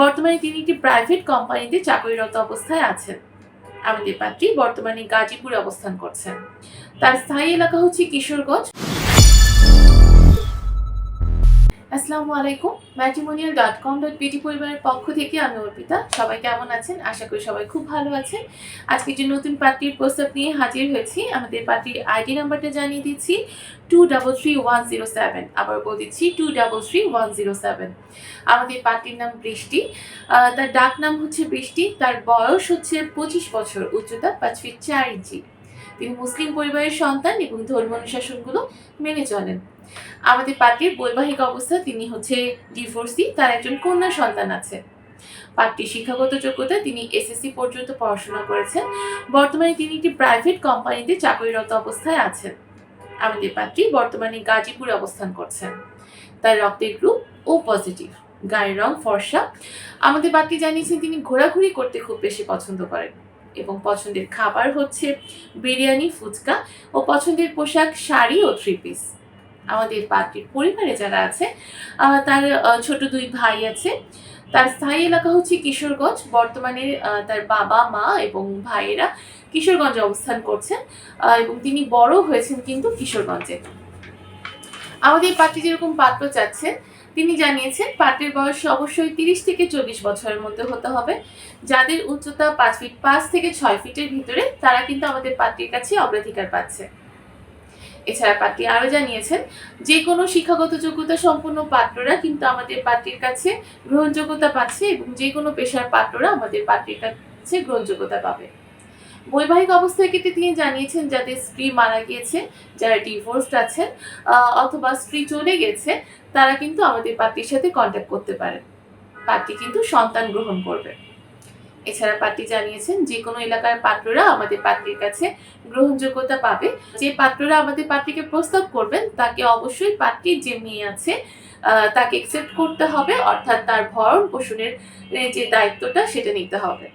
বর্তমানে তিনি একটি প্রাইভেট কোম্পানিতে চাকরিরত অবস্থায় আছেন। আমাদের পাত্রী, বর্তমানে গাজীপুরে অবস্থান করছেন। তার স্থায়ী এলাকা হচ্ছে কিশোরগঞ্জ। আসসালামু আলাইকুম matrimonial dot com dot PT পরিবারের পক্ষ থেকে আমি অর্পিতা। সবাই কেমন আছেন? আশা করি সবাই খুব ভালো আছেন। আজকে যে নতুন পার্টির প্রস্তাব নিয়ে হাজির হয়েছি, আমাদের পার্টির আইডি নাম্বারটা জানিয়ে দিচ্ছি two double three one zero seven আবার বলে দিচ্ছি two double three one zero seven আমাদের পার্টির নাম বৃষ্টি। তার ডাক নাম হচ্ছে বৃষ্টি, তার বয়স হচ্ছে পঁচিশ বছর, উচ্চতা পাঁচ ফিট চার ইঞ্চি তিনি মুসলিম পরিবারের সন্তান এবং ধর্ম অনুশাসনগুলো মেনে চলেন। আমাদের পাত্রীর বৈবাহিক অবস্থা তিনি হচ্ছে ডিভোর্সি তার একজন কন্যা সন্তান আছে। পাত্রীর শিক্ষাগত যোগ্যতা তিনি এসএসসি পর্যন্ত পড়াশোনা করেছেন। বর্তমানে তিনি একটি প্রাইভেট কোম্পানিতে চাকরিরত অবস্থায় আছেন। আমাদের পাত্রী বর্তমানে গাজীপুরে অবস্থান করছেন। তার রক্তের গ্রুপ ও পজিটিভ গায়ের রং ফর্সা। আমাদের পাত্রী জানিয়েছেন তিনি ঘোরাঘুরি করতে খুব বেশি পছন্দ করেন। এবং পছন্দের খাবার হচ্ছে বিরিয়ানি, ফুচকা ও পছন্দের পোশাক, শাড়ি ও থ্রি পিস আমাদের পাত্রীর পরিবারে যারা আছে তার ছোট দুই ভাই আছে। তার স্থায়ী এলাকা হচ্ছে কিশোরগঞ্জ। বর্তমানে তার বাবা, মা এবং ভাইয়েরা কিশোরগঞ্জে অবস্থান করছেন এবং তিনি বড় হয়েছেন কিন্তু কিশোরগঞ্জে। আমাদের পাত্রী যেরকম পাত্র চাচ্ছেন তিনি জানিয়েছেন পাত্রের বয়স অবশ্যই তিরিশ থেকে চল্লিশ বছরের মধ্যে হতে হবে। যাদের উচ্চতা পাঁচ ফিট পাঁচ থেকে ছয় ফিটের ভিতরে, তারা কিন্তু আমাদের পাত্রীর কাছে অগ্রাধিকার পাচ্ছে। এছাড়া পাত্রী আরও জানিয়েছেন যে কোনো শিক্ষাগত যোগ্যতা সম্পন্ন পাত্ররা কিন্তু আমাদের পাত্রীর কাছে গ্রহণযোগ্যতা পাচ্ছে এবং যে কোনো পেশার পাত্ররা আমাদের পাত্রীর কাছে গ্রহণযোগ্যতা পাবে। বৈবাহিক অবস্থায় ক্ষেত্রে তিনি জানিয়েছেন যাদের স্ত্রী মারা গিয়েছে, যারা ডিভোর্সড আছেন অথবা স্ত্রী চলে গেছে, তারা কিন্তু আমাদের পাত্রীর সাথে কন্ট্যাক্ট করতে পারেন। পাত্রী কিন্তু সন্তান গ্রহণ করবে। এছাড়া পাত্রী জানিয়েছেন যে কোনো এলাকার পাত্ররা আমাদের পাত্রীর কাছে গ্রহণযোগ্যতা পাবে। যে পাত্ররা আমাদের পাত্রীকে প্রস্তাব করবেন, তাকে অবশ্যই পাত্রীর যে মেয়ে আছে তাকে একসেপ্ট করতে হবে, অর্থাৎ তার ভরণ পোষণের যে দায়িত্বটা সেটা নিতে হবে।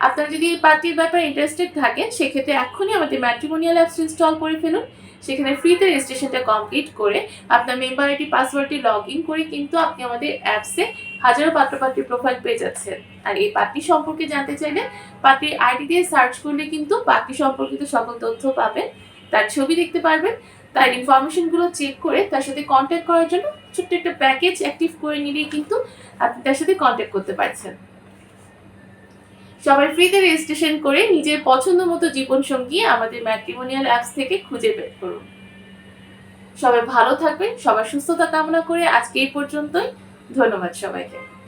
আপনারা যদি এই পার্টির ব্যাপারে ইন্টারেস্টেড থাকেন, সেক্ষেত্রে এখনই আমাদের ম্যাট্রিমোনিয়াল অ্যাপস ইনস্টল করে ফেলুন। সেখানে ফ্রিতে রেজিস্ট্রেশনটা কমপ্লিট করে আপনার মেম্বার আইডি পাসওয়ার্ডটি লগ ইন করে কিন্তু আপনি আমাদের অ্যাপসে হাজারো পাত্র পাত্রপাত্রীর প্রোফাইল পেয়ে যাচ্ছেন। আর এই পার্টি সম্পর্কে জানতে চাইলে পার্টির আইডি দিয়ে সার্চ করলে কিন্তু পার্টি সম্পর্কিত সকল তথ্য পাবেন। তার ছবি দেখতে পারবেন, তার ইনফরমেশনগুলো চেক করে তার সাথে কন্ট্যাক্ট করার জন্য ছোট্ট একটা প্যাকেজ অ্যাক্টিভ করে নিলেই কিন্তু আপনি তার সাথে কন্ট্যাক্ট করতে পারছেন। সবাই ফ্রিতে রেজিস্ট্রেশন করে নিজের পছন্দ মতো জীবনসঙ্গী আমাদের ম্যাট্রিমোনিয়াল অ্যাপস থেকে খুঁজে বের করুন। সবাই ভালো থাকবেন, সবার সুস্থতা কামনা করে আজকে এই পর্যন্তই। ধন্যবাদ সবাইকে।